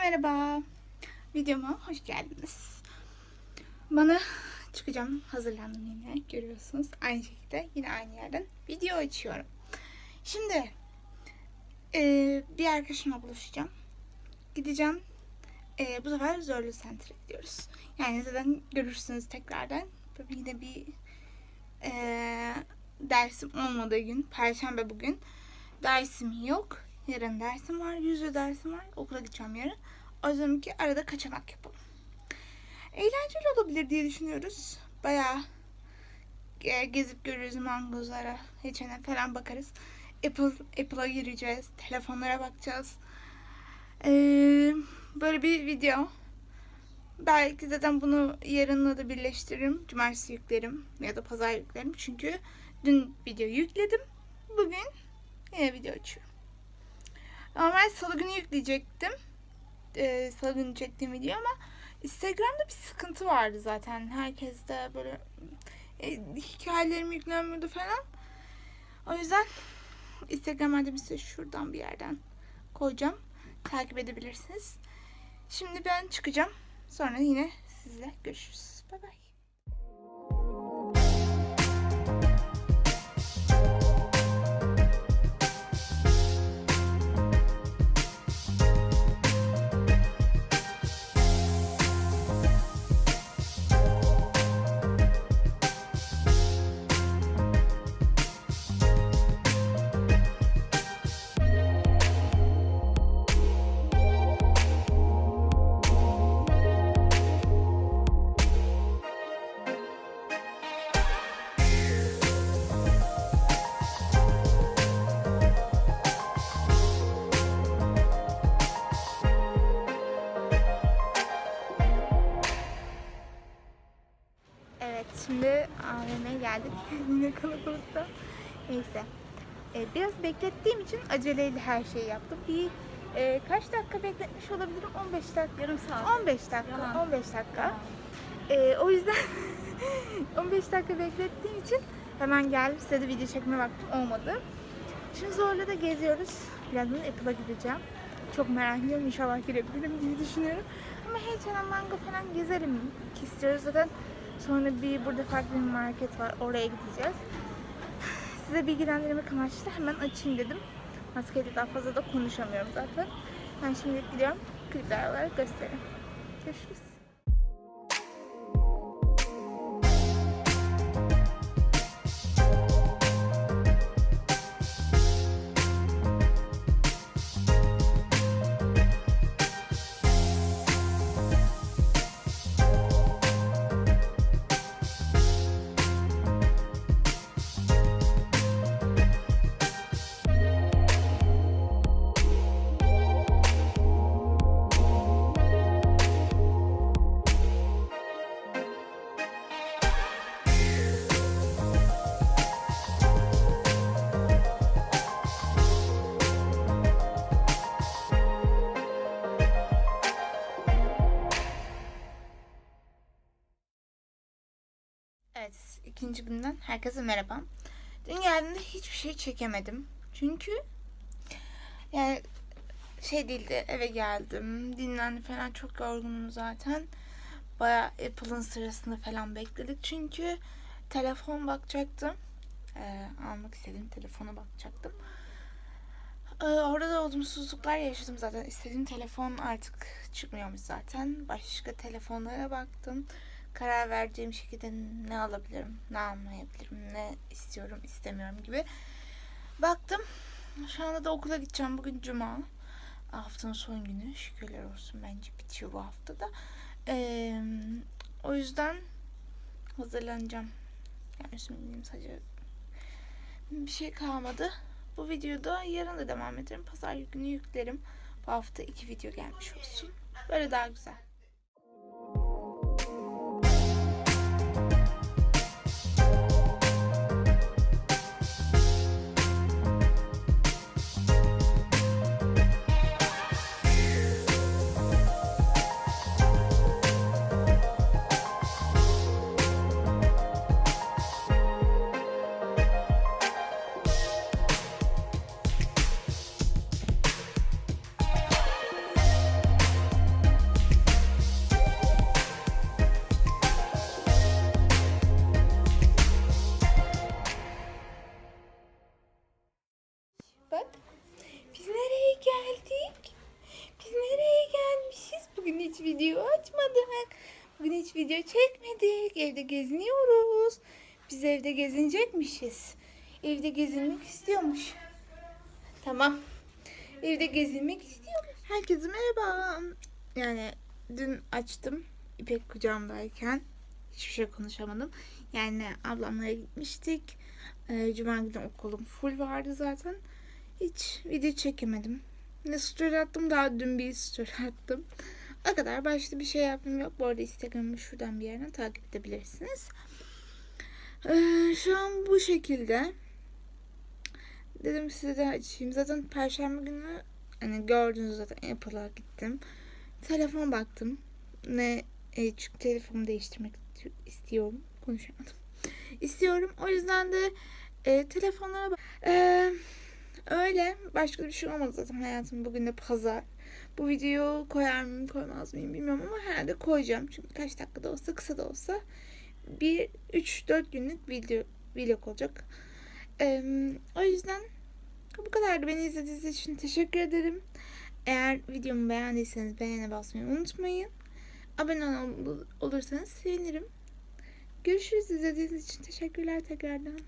merhaba. Videoma hoş geldiniz. Bana çıkacağım. Hazırlandım yine. Görüyorsunuz. Aynı şekilde yine aynı yerden video açıyorum. Şimdi eee, bir arkadaşımla buluşacağım. Gideceğim. Eee, bu sefer Zorlu Center'a gidiyoruz. Yani zaten görürsünüz tekrardan. Böyle yine bir eee, dersim olmadığı gün. Perşembe bugün. Dersim yok. Yarın dersim var. Yüzde dersim var. Okula gideceğim yarın. O yüzden ki arada kaçamak yapalım. Eğlenceli olabilir diye düşünüyoruz. Bayağı e, gezip görürüz mangozlara, H&M falan bakarız. Apple, Apple'a gireceğiz. Telefonlara bakacağız. Ee, böyle bir video. Belki zaten bunu yarınla da birleştiririm. Cumartesi yüklerim ya da pazar yüklerim. Çünkü dün video yükledim. Bugün yine video açıyorum. Normal salı günü yükleyecektim. Ee, salı günü çektiğim video ama Instagram'da bir sıkıntı vardı zaten. Herkes de böyle e, hikayelerim yüklenmiyordu falan. O yüzden Instagram adresimi şuradan bir yerden koyacağım. Takip edebilirsiniz. Şimdi ben çıkacağım. Sonra yine sizle görüşürüz. Bay bay. Şimdi AVM'ye geldik. Yine kalabalıkta. Neyse. Ee, biraz beklettiğim için aceleyle her şeyi yaptım. Bir e, kaç dakika bekletmiş olabilirim? 15 dakika. Yarım saat. 15 dakika. Yalan. 15 dakika. Ee, o yüzden 15 dakika beklettiğim için hemen geldim. Size de video çekme vaktim olmadı. Şimdi zorla da geziyoruz. Birazdan Apple'a gideceğim. Çok merak ediyorum. İnşallah girebilirim diye düşünüyorum. Ama H&M Mango falan gezerim istiyoruz. Zaten sonra bir burada farklı bir market var. Oraya gideceğiz. Size bilgilendirmek amaçlı hemen açayım dedim. Maskeyle daha fazla da konuşamıyorum zaten. Ben şimdi gidiyorum. Klipler olarak göstereyim. Görüşürüz. Evet, ikinci günden herkese merhaba. Dün geldiğimde hiçbir şey çekemedim. Çünkü yani şey değildi, eve geldim, dinlendim falan çok yorgunum zaten. Baya Apple'ın sırasını falan bekledik. Çünkü telefon bakacaktım. Ee, almak istediğim telefona bakacaktım. Ee, orada da olumsuzluklar yaşadım zaten. İstediğim telefon artık çıkmıyormuş zaten. Başka telefonlara baktım. Karar vereceğim şekilde ne alabilirim, ne almayabilirim, ne istiyorum, istemiyorum gibi. Baktım. Şu anda da okula gideceğim. Bugün cuma. Haftanın son günü. Şükürler olsun. Bence bitiyor bu hafta da. Ee, o yüzden hazırlanacağım. Yani üstümde sadece bir şey kalmadı. Bu videoda yarın da devam ederim. Pazar günü yüklerim. Bu hafta iki video gelmiş olsun. Böyle daha güzel. Bugün hiç video çekmedik. Evde geziniyoruz. Biz evde gezinecekmişiz. Evde gezinmek istiyormuş. Tamam. Evde gezinmek istiyormuş. Herkese merhaba. Yani dün açtım İpek kucağımdayken. Hiçbir şey konuşamadım. Yani ablamlara gitmiştik. Ee, Cuma günü okulum full vardı zaten. Hiç video çekemedim. Ne story attım daha dün bir story attım. O kadar başka bir şey yaptım yok. Bu arada Instagram'ı şuradan bir yerden takip edebilirsiniz. Ee, şu an bu şekilde. Dedim size de açayım. Zaten perşembe günü hani gördünüz zaten Apple'a gittim. Telefon baktım. Ne e, çünkü telefonumu değiştirmek istiyorum. Konuşamadım. İstiyorum. O yüzden de e, telefonlara bak. E, öyle. Başka bir şey olmadı zaten hayatım. Bugün de pazar. Bu videoyu koyar mıyım koymaz mıyım bilmiyorum ama herhalde koyacağım. Çünkü kaç dakikada olsa kısa da olsa bir 3-4 günlük video vlog olacak. E, o yüzden bu kadardı. Beni izlediğiniz için teşekkür ederim. Eğer videomu beğendiyseniz beğene basmayı unutmayın. Abone ol- olursanız sevinirim. Görüşürüz izlediğiniz için teşekkürler tekrardan.